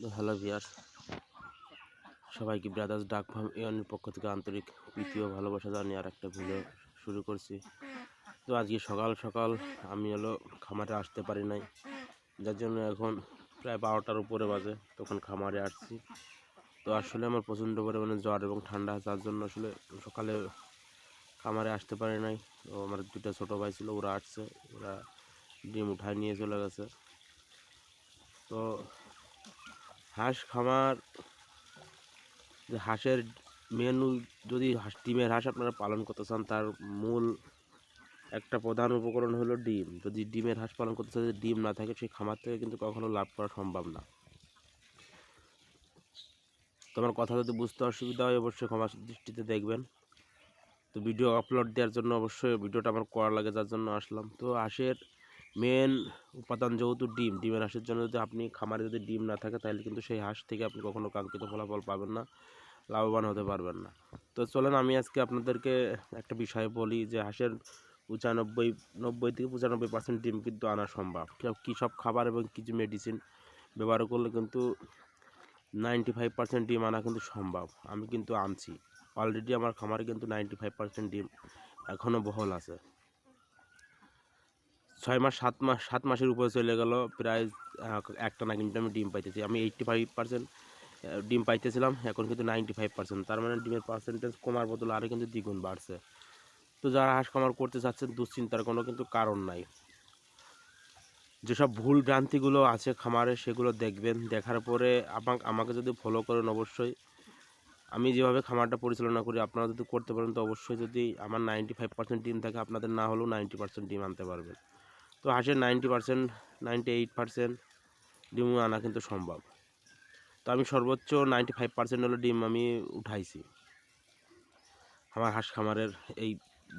Hello ভিয়ার। সবাইকে brothers ডাক farm ইউনির পক্ষ থেকে আন্তরিক প্রীতি ও ভালোবাসা জানিয়ে আর একটা ভিডিও শুরু করছি। তো আজকে সকাল সকাল আমি হলো খামারে আসতে পারি নাই, যার জন্য এখন প্রায় বারোটার উপরে বাজে, তখন খামারে আসছি। তো আসলে আমার প্রচণ্ড পরিমাণে জ্বর এবং ঠান্ডা, যার জন্য আসলে সকালে খামারে আসতে পারি নাই। তো আমার দুটো ছোটো ভাই ছিল, ওরা আসছে, ওরা ডিম উঠায় নিয়ে চলে গেছে। তো হাঁস খামার, যে হাঁসের মেনু যদি হাঁস, ডিমের হাঁস আপনারা পালন করতে চান, তার মূল একটা প্রধান উপকরণ হলো ডিম। যদি ডিমের হাঁস পালন করতে চান ডিম না থাকে, সেই খামার থেকে কিন্তু কখনো লাভ করা সম্ভব না। তোমার কথা যদি বুঝতে অসুবিধা হয়, অবশ্যই ক্ষমা দৃষ্টিতে দেখবেন। তো ভিডিও আপলোড দেওয়ার জন্য অবশ্যই ভিডিওটা আমার করা লাগে, যার জন্য আসলাম। তো হাঁসের মেন উপাদান যেহেতু ডিম, ডিমের হাঁসের জন্য যদি আপনি খামারে যদি ডিম না থাকে, তাহলে কিন্তু সেই হাঁস থেকে আপনি কখনো কাঙ্ক্ষিত ফলাফল পাবেন না, লাভবান হতে পারবেন না। তো চলেন আমি আজকে আপনাদেরকে একটা বিষয় বলি যে হাঁসের পঁচানব্বই, নব্বই থেকে পঁচানব্বই পার্সেন্ট ডিম কিন্তু আনা সম্ভব। কী সব খাবার এবং কিছু মেডিসিন ব্যবহার করলে কিন্তু নাইনটি ফাইভ পার্সেন্ট ডিম আনা কিন্তু সম্ভব, আমি কিন্তু আনছি। অলরেডি আমার খামারে কিন্তু নাইনটি ফাইভ পার্সেন্ট ডিম এখনও বহল আছে। ছয় মাস, সাত মাস, সাত মাসের উপরে চলে গেল। প্রায় একটা না কিন্তু আমি ডিম পাইতেছি। আমি এইটটি ফাইভ পার্সেন্ট ডিম পাইতেছিলাম, এখন কিন্তু নাইনটি ফাইভ পার্সেন্ট তার মানে ডিমের পার্সেন্টেজ কমার বদলে আরও কিন্তু দ্বিগুণ বাড়ছে। তো যারা হাঁস খামার করতে চাচ্ছেন, দুশ্চিন্তার কোনো কিন্তু কারণ নাই। যেসব ভুল ভ্রান্তিগুলো আছে খামারে, সেগুলো দেখবেন। দেখার পরে আমাকে আমাকে যদি ফলো করেন অবশ্যই। আমি যেভাবে খামারটা পরিচালনা করি, আপনারা যদি করতে পারেন, তো অবশ্যই যদি আমার নাইনটি ফাইভ পার্সেন্ট ডিম থাকে, আপনাদের না হলেও নাইনটি পার্সেন্ট ডিম আনতে পারবেন। তো হাঁসের ninety percent ninety eight percent ডিম আনা কিন্তু সম্ভব। তো আমি সর্বোচ্চ নাইনটি ফাইভ পার্সেন্ট হলো ডিম আমি উঠাইছি। আমার হাঁস খামারের এই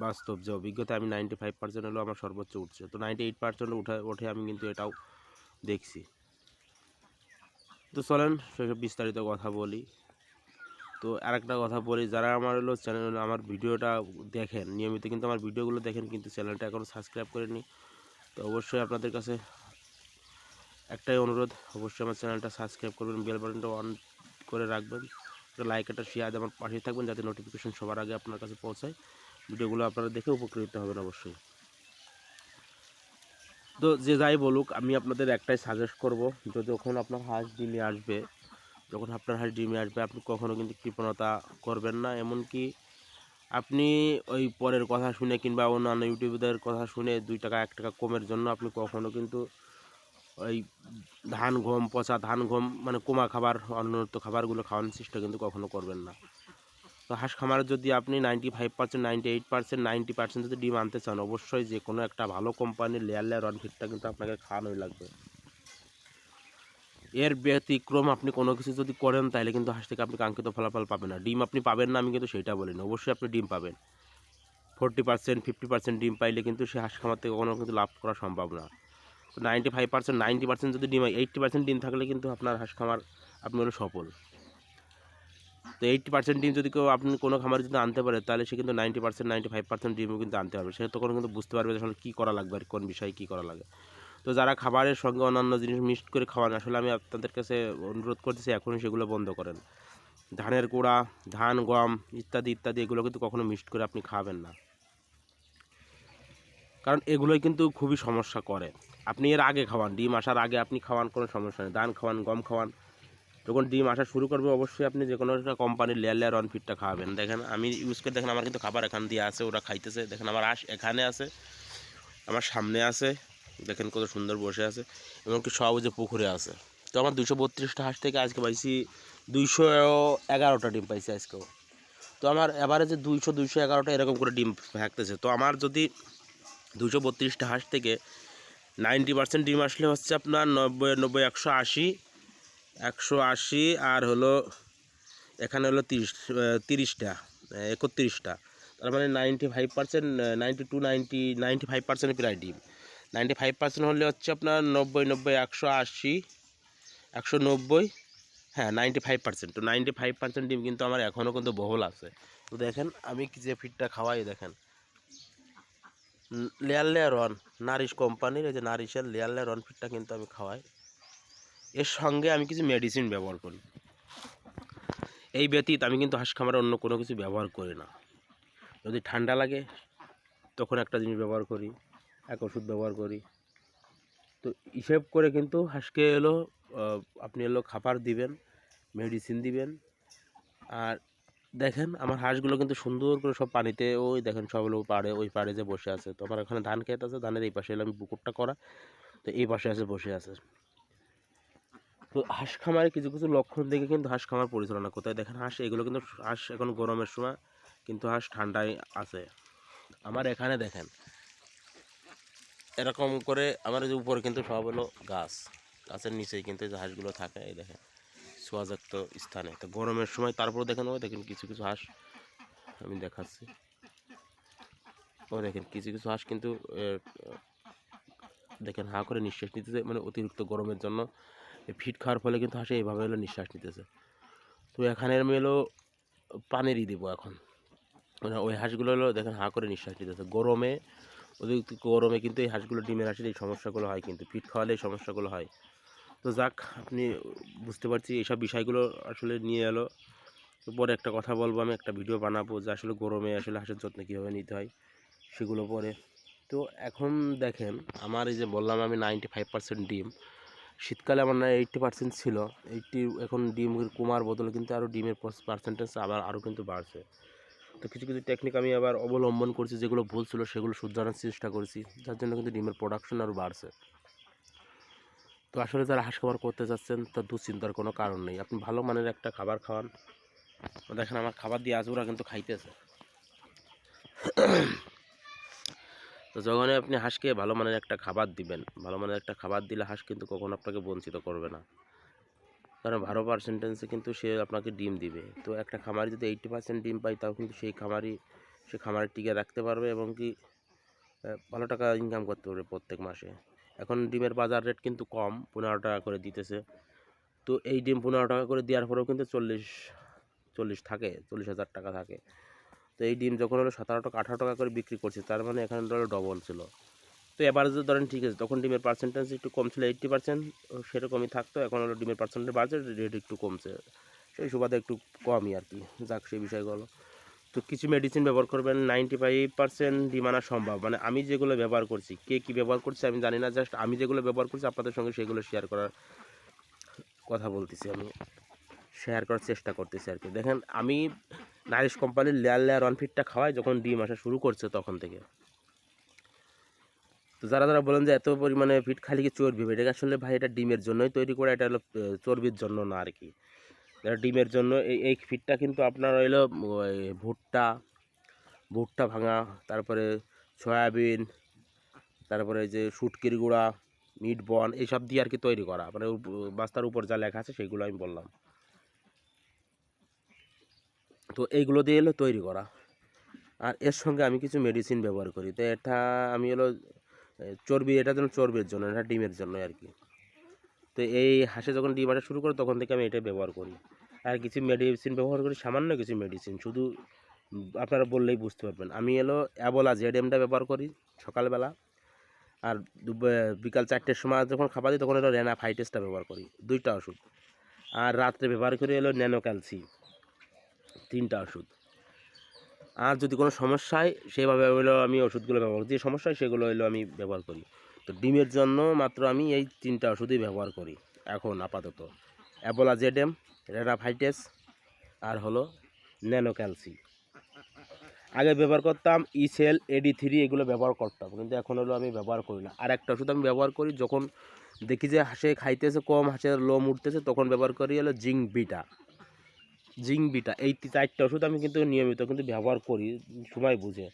বাস্তব যে অভিজ্ঞতা, আমি নাইনটি ফাইভ পার্সেন্ট হলো আমার সর্বোচ্চ উঠছে। তো নাইনটি এইট পার্সেন্ট উঠে ওঠে আমি কিন্তু এটাও দেখছি। তো চলেন সেসব বিস্তারিত কথা বলি। তো আরেকটা কথা বলি, যারা আমার হলো চ্যানেল আমার ভিডিওটা দেখেন, নিয়মিত কিন্তু আমার ভিডিওগুলো দেখেন, কিন্তু চ্যানেলটা এখনও সাবস্ক্রাইব করেনি তো অবশ্যই আপনাদের কাছে একটাই অনুরোধ, অবশ্যই আমার চ্যানেলটা সাবস্ক্রাইব করবেন, বেল বাটনটা অন করে রাখবেন লাইক একটা শেয়ার আমার পাশে থাকবেন যাতে নোটিফিকেশন সবার আগে আপনার কাছে পৌঁছায়। ভিডিওগুলো আপনারা দেখে উপকৃত হবেন অবশ্যই। তো যে যাই বলুক, আমি আপনাদের একটাই সাজেস্ট করব যে যখন আপনার হাঁস ডিমে আসবে, যখন আপনার হাঁস ডিমে আসবে, আপনি কখনও কিন্তু কৃপণতা করবেন না, এমনকি আপনি ওই পরের কথা শুনে কিংবা অন্যান্য ইউটিউবদের কথা শুনে দুই টাকা, এক টাকা কমের জন্য আপনি কখনো কিন্তু ওই ধান গম, পচা ধান গম মানে কোমা খাবার অন্যত খাবারগুলো খাওয়ানোর চেষ্টা কিন্তু কখনো করবেন না। তো হাঁস খামারে যদি আপনি ninety five percent ninety eight percent ninety percent যদি ডিম আনতে চান, অবশ্যই যে কোনো একটা ভালো কোম্পানির লেয়ার লেয়ার রন ফিটটা কিন্তু আপনাকে খাওয়ানোই লাগবে। এর ব্যতিক্রম আপনি কোনো কিছু যদি করেন, তাহলে কিন্তু হাঁস থেকে আপনি কাঙ্ক্ষিত ফলাফল পাবেন না। ডিম আপনি পাবেন না, আমি কিন্তু সেটা বলি না। অবশ্যই আপনি ডিম পাবেন। ফোরটি পার্সেন্ট, ফিফটি পার্সেন্ট ডিম পাইলে কিন্তু সে হাঁস খামার থেকে কোনো কিন্তু লাভ করা সম্ভব না। Ninety five percent, ninety percent যদি ডিম হয়, এইটটি পার্সেন্ট ডিম থাকলে কিন্তু আপনার হাঁস খামার আপনি হলো সফল। তো এইটটি পার্সেন্ট ডিম যদি কেউ আপনি কোনো খামারে যদি আনতে পারে, তাহলে সে কিন্তু ninety percent, ninety five percent ডিমও কিন্তু আনতে পারবে। সে তখন কিন্তু বুঝতে পারবে আসলে কী করা লাগবে আর কোন বিষয়ে কী করা লাগে। তো যারা খাবারের সঙ্গে অন্যান্য জিনিস মিক্সড করে খাওয়ান, আসলে আমি আপনাদের কাছে অনুরোধ করতেছি এখনই সেগুলো বন্ধ করেন। ধানের গুঁড়া, ধান গম ইত্যাদি ইত্যাদি, এগুলো কিন্তু কখনো মিক্সড করে আপনি খাবেন না। কারণ এগুলোই কিন্তু খুবই সমস্যা করে। আপনি এর আগে খাওয়ান, ডিম আসার আগে আপনি খাওয়ান, কোনো সমস্যা নেই। ধান খাওয়ান, গম খাওয়ান, যখন ডিম আসা শুরু করবে, অবশ্যই আপনি যে কোনো একটা কোম্পানির লেয়ার লেয়ার অনফিটটা খাওয়াবেন দেখেন, আমি ইউজ করে, দেখেন, আমার কিন্তু খাবার এখান দিয়ে আছে, ওরা খাইতেছে। দেখেন, আমার আশ এখানে আছে, আমার সামনে আছে। দেখেন কত সুন্দর বসে আছে, এমনকি সব ওই যে পুকুরে আছে। তো আমার দুশো বত্রিশটা হাঁস থেকে আজকে পাইছি দুইশো এগারোটা ডিম পাইছি আজকেও। তো আমার যে দুইশো দুইশো এগারোটা এরকম করে ডিম থাকতেছে। তো আমার যদি দুশো বত্রিশটা হাঁস থেকে নাইনটি পার্সেন্ট ডিম আসলে হচ্ছে আপনার নব্বই নব্বই, একশো আশি একশো আশি আর হলো এখানে হলো তিরিশ, তিরিশটা, একত্রিশটা। তার মানে ninety five percent, ninety two, ninety ninety five percent প্রায় ডিম। নাইনটি ফাইভ পার্সেন্ট হলে হচ্ছে আপনার নব্বই নব্বই, একশো আশি, একশো নব্বই হ্যাঁ নাইনটি ফাইভ পার্সেন্ট। তো নাইনটি ফাইভ পার্সেন্ট ডিম কিন্তু আমার এখনও কিন্তু বহুল আছে। তো দেখেন, আমি যে ফিটটা খাওয়াই দেখেন। লেয়ার লেয়ার ওয়ান নারিশ কোম্পানির এই যে নারিশের লেয়ার লেয়ার ওয়ান ফিটটা কিন্তু আমি খাওয়াই। এর সঙ্গে আমি কিছু মেডিসিন ব্যবহার করি। এই ব্যতীত আমি কিন্তু হাঁস খামারে অন্য কোনো কিছু ব্যবহার করি না। যদি ঠান্ডা লাগে, তখন একটা জিনিস ব্যবহার করি। এক ওষুধ ব্যবহার করি। তো হিসেব করে কিন্তু হাঁসকে এলো আপনি এলো খাবার দিবেন মেডিসিন দিবেন। আর দেখেন আমার হাঁসগুলো কিন্তু সুন্দর করে সব পানিতে ওই দেখেন সব হলো পাড়ে, ওই পাড়ে যে বসে আছে। তো আমার এখানে ধান খেত আছে, ধানের এই পাশে এলো আমি পুকুরটা করা, তো এই পাশে আছে, বসে আছে। তো হাঁস খামারে কিছু কিছু লক্ষণ দেখে কিন্তু হাঁস খামার পরিচালনা করতে হয়। দেখেন হাঁস, এগুলো কিন্তু হাঁস এখন গরমের সময় কিন্তু হাঁস ঠান্ডায় আছে। আমার এখানে দেখেন এরকম করে আমার যে উপরে কিন্তু সব হলো গাছ। গাছের নিচেই কিন্তু যে হাঁসগুলো থাকে, এই দেখেন ছোঁয়াযুক্ত স্থানে। তো গরমের সময় তারপর দেখেন ওই দেখেন কিছু কিছু হাঁস আমি দেখাচ্ছি। ও দেখেন, কিছু কিছু হাঁস কিন্তু দেখেন হা করে নিঃশ্বাস নিতেছে মানে অতিরিক্ত গরমের জন্য। ফিট খাওয়ার ফলে কিন্তু হাঁসে এইভাবে হলো নিঃশ্বাস নিতেছে। তো এখানে আমি হলো পানিরই দেবো এখন। মানে ওই হাঁসগুলো হলো দেখেন হা করে নিঃশ্বাস নিতেছে। গরমে অতিরিক্ত গরমে কিন্তু এই হাঁসগুলো, ডিমের হাঁসের এই সমস্যাগুলো হয় কিন্তু। ফিট খাওয়ালে এই সমস্যাগুলো হয়। তো যাক, আপনি বুঝতে পারছি এইসব বিষয়গুলো আসলে নিয়ে এলো। পরে একটা কথা বলব আমি, একটা ভিডিও বানাবো যে আসলে গরমে আসলে হাঁসের যত্ন কীভাবে নিতে হয়, সেগুলো পরে। তো এখন দেখেন, আমার এই যে বললাম আমি নাইনটি ফাইভ পার্সেন্ট ডিম, শীতকালে আমার না এইটটি পার্সেন্ট ছিল এইটটি এখন ডিম কমার বদলে কিন্তু আরও ডিমের পার্সেন্টেজ আবার আরও কিন্তু বাড়ছে। তো কিছু কিছু টেকনিক আমি আবার অবলম্বন করছি, যেগুলো ভুল ছিল সেগুলো শুধরানোর চেষ্টা করছি, যার জন্য কিন্তু ডিমের প্রোডাকশন আরও বাড়ছে। তো আসলে যারা হাঁস খাবার করতে চাচ্ছেন তার দুশ্চিন্তার কোনো কারণ নেই। আপনি ভালো মানের একটা খাবার খাওয়ান। দেখেন, আমার খাবার দিয়ে আজ ওরা কিন্তু খাইতেছে। তো যখনই আপনি হাঁসকে ভালো মানের একটা খাবার দিবেন, ভালো মানের একটা খাবার দিলে হাঁস কিন্তু কখনো আপনাকে বঞ্চিত করবে না। কারণ বারো পার্সেন্টেন্সে কিন্তু সে আপনাকে ডিম দিবে। তো একটা খামারি যদি এইটটি পার্সেন্ট ডিম পায়, তাও কিন্তু সেই খামারি সে খামারের টিকে রাখতে পারবে এবং কি ভালো টাকা ইনকাম করতে পারবে প্রত্যেক মাসে। এখন ডিমের বাজার রেট কিন্তু কম, পনেরো টাকা করে দিতেছে। তো এই ডিম পনেরো টাকা করে দেওয়ার পরেও কিন্তু চল্লিশ চল্লিশ থাকে, চল্লিশ হাজার টাকা থাকে। তো এই ডিম যখন হলো সতেরো টাকা, আঠারো টাকা করে বিক্রি করছে, তার মানে এখানে ধরো ডবল ছিল। তো যদি ধরেন ঠিক আছে, তখন ডিমের পার্সেন্টেজ একটু কম ছিল এইট্টি পার্সেন্ট সেরকমই থাকতো, এখন হলো ডিমের পার্সেন্টেজ বাড়ছে রেট একটু কমছে। সেই সুবাদে একটু কমই আর কি, যাক সেই বিষয়গুলো তো কিছু মেডিসিন ব্যবহার করবেন নাইনটি ফাইভ পার্সেন্ট ডিম আনা সম্ভব। মানে আমি যেগুলো ব্যবহার করছি, কে কী ব্যবহার করছে আমি জানি না জাস্ট আমি যেগুলো ব্যবহার করছি আপনাদের সঙ্গে সেগুলো শেয়ার করার কথা বলতেছি আমি। শেয়ার করার চেষ্টা করতেছি আর কি। দেখেন, আমি নারিশ কোম্পানির লেয়ার লেয়ার ওয়ান ফিটটা খাওয়াই, যখন ডিম আসা শুরু করছে তখন থেকে। তো যারা যারা বলেন যে এত পরিমাণে ফিট খালি কি চর্বি? হবে এটা আসলে ভাই এটা ডিমের জন্যই তৈরি করা? এটা হলো চর্বির জন্য না আর কি। ডিমের জন্য এই এই ফিটটা কিন্তু আপনার হইল ভুট্টা ভুট্টা ভাঙা, তারপরে সয়াবিন, তারপরে যে শুটকির গুঁড়া মিট বন এইসব দিয়ে আর কি তৈরি করা। মানে বাস্তার উপর যা লেখা আছে সেগুলো আমি বললাম। তো এইগুলো দিয়ে এলো তৈরি করা। আর এর সঙ্গে আমি কিছু মেডিসিন ব্যবহার করি। তো এটা আমি হলো চর্বি, এটা যেন চর্বির জন্য, এটা ডিমের জন্য আর কি। তো এই হাঁসে যখন ডিম আসা শুরু করে, তখন থেকে আমি এটা ব্যবহার করি। আর কিছু মেডিসিন ব্যবহার করি, সামান্য কিছু মেডিসিন শুধু আপনারা বললেই বুঝতে পারবেন। আমি এলো অ্যাবোলা জেড এমটা ব্যবহার করি সকালবেলা। আর বিকাল চারটের সময় যখন খাবার দিই, তখন এলো রেনা ফাইটেসটা ব্যবহার করি, দুইটা ওষুধ। আর রাত্রে ব্যবহার করি এলো ন্যানো ক্যালসি তিনটা ওষুধ। আর যদি কোনো সমস্যা হয় সেভাবে হলো আমি ওষুধগুলো ব্যবহার করি। যে সমস্যা হয় সেগুলো হলো আমি ব্যবহার করি। তো ডিমের জন্য মাত্র আমি এই তিনটা ওষুধই ব্যবহার করি, এখন আপাতত। অ্যাবোলা জেডেম রেনাফাইটেস আর হলো ন্যানো ক্যালসি আগে ব্যবহার করতাম ইসেল এডি থ্রি এগুলো ব্যবহার করতাম। কিন্তু এখন হলো আমি ব্যবহার করি না। আর একটা ওষুধ আমি ব্যবহার করি, যখন দেখি যে হাঁসে খাইতেছে, কম হাঁসের লোম উঠতেছে, তখন ব্যবহার করি হলো জিঙ্ক বিটা। জিঙ্ক বিটা এই চারটা ওষুধ আমি কিন্তু নিয়মিত কিন্তু ব্যবহার করি সময় বুঝে।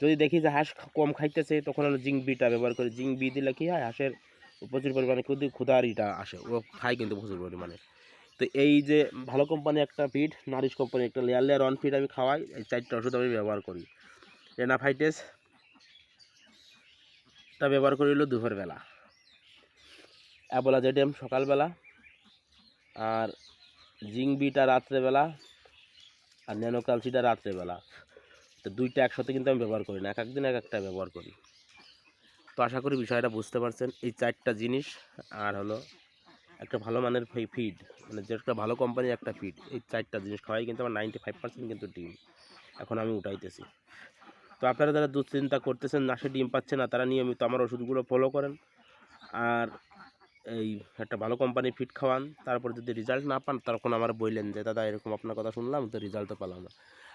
যদি দেখি যে হাঁস কম খাইতেছে, তখন হলো জিঙ্ক বিটা ব্যবহার করি। জিঙ্ক বি দিলে কী হয়, হাঁসের প্রচুর পরিমাণে কিন্তু ক্ষুধার ইটা আসে, ও খায় কিন্তু প্রচুর পরিমাণে। তো এই যে ভালো কোম্পানি একটা ফিড নারিশ কোম্পানি একটা লেয়ার লেয়ার অন ফিড আমি খাওয়াই, এই চারটা ওষুধ আমি ব্যবহার করি। রেনাফাইটেস তা ব্যবহার করি হলো দুপুরবেলা। অ্যাবোলা জেডিয়াম সকালবেলা, আর জিঙ্ক বিটা রাত্রেবেলা আর ন্যানো ক্যালসিটা রাত্রেবেলা। তো দুইটা একসাথে কিন্তু আমি ব্যবহার করি না, এক একদিন এক একটা ব্যবহার করি। তো আশা করি বিষয়টা বুঝতে পারছেন, এই চারটা জিনিস আর হলো একটা ভালো মানের ফিড মানে যে একটা ভালো কোম্পানির একটা ফিড এই চারটা জিনিস খাওয়াই কিন্তু আমার নাইনটি ফাইভ পার্সেন্ট কিন্তু ডিম। এখন আমি উঠাইতেছি। তো আপনারা যারা দুশ্চিন্তা করতেছেন, না সে ডিম পাচ্ছে না, তারা নিয়মিত আমার ওষুধগুলো ফলো করেন। আর এই একটা ভালো কোম্পানির ফিট খাওয়ান, তারপর যদি রেজাল্ট না পান, তখন আমার বললেন যে, দাদা, এরকম আপনার কথা শুনলাম, তো রেজাল্ট তো পেলাম না।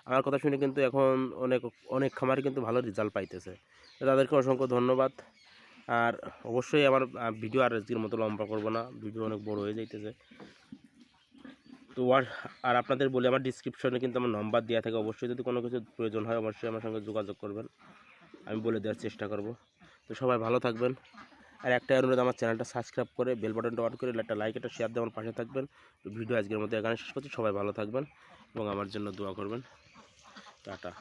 আমার কথা শুনে কিন্তু এখন অনেক অনেক খামারে কিন্তু ভালো রেজাল্ট পাইতেছে। তাদেরকে অসংখ্য ধন্যবাদ। আর অবশ্যই আমার ভিডিও আর আজকের মতো লম্বা করব না ভিডিও অনেক বড় হয়ে যাইতেছে। তো আর আর আপনাদের বলি আমার ডিসক্রিপশনে কিন্তু আমার নম্বর দেওয়া থাকে, অবশ্যই যদি কোনো কিছু প্রয়োজন হয়, অবশ্যই আমার সঙ্গে যোগাযোগ করবেন। আমি বলে দেওয়ার চেষ্টা করব। তো সবাই ভালো থাকবেন। আর একটা অনুরোধ, আমার চ্যানেলটা সাবস্ক্রাইব করে বেল বাটনটা অন করে একটা লাইক একটা শেয়ার দিয়ে আমার পাশে থাকবেন। ভিডিও আজকের মধ্যে এখানে শেষ করছি, সবাই ভালো থাকবেন এবং আমার জন্য দোয়া করবেন। টাটা।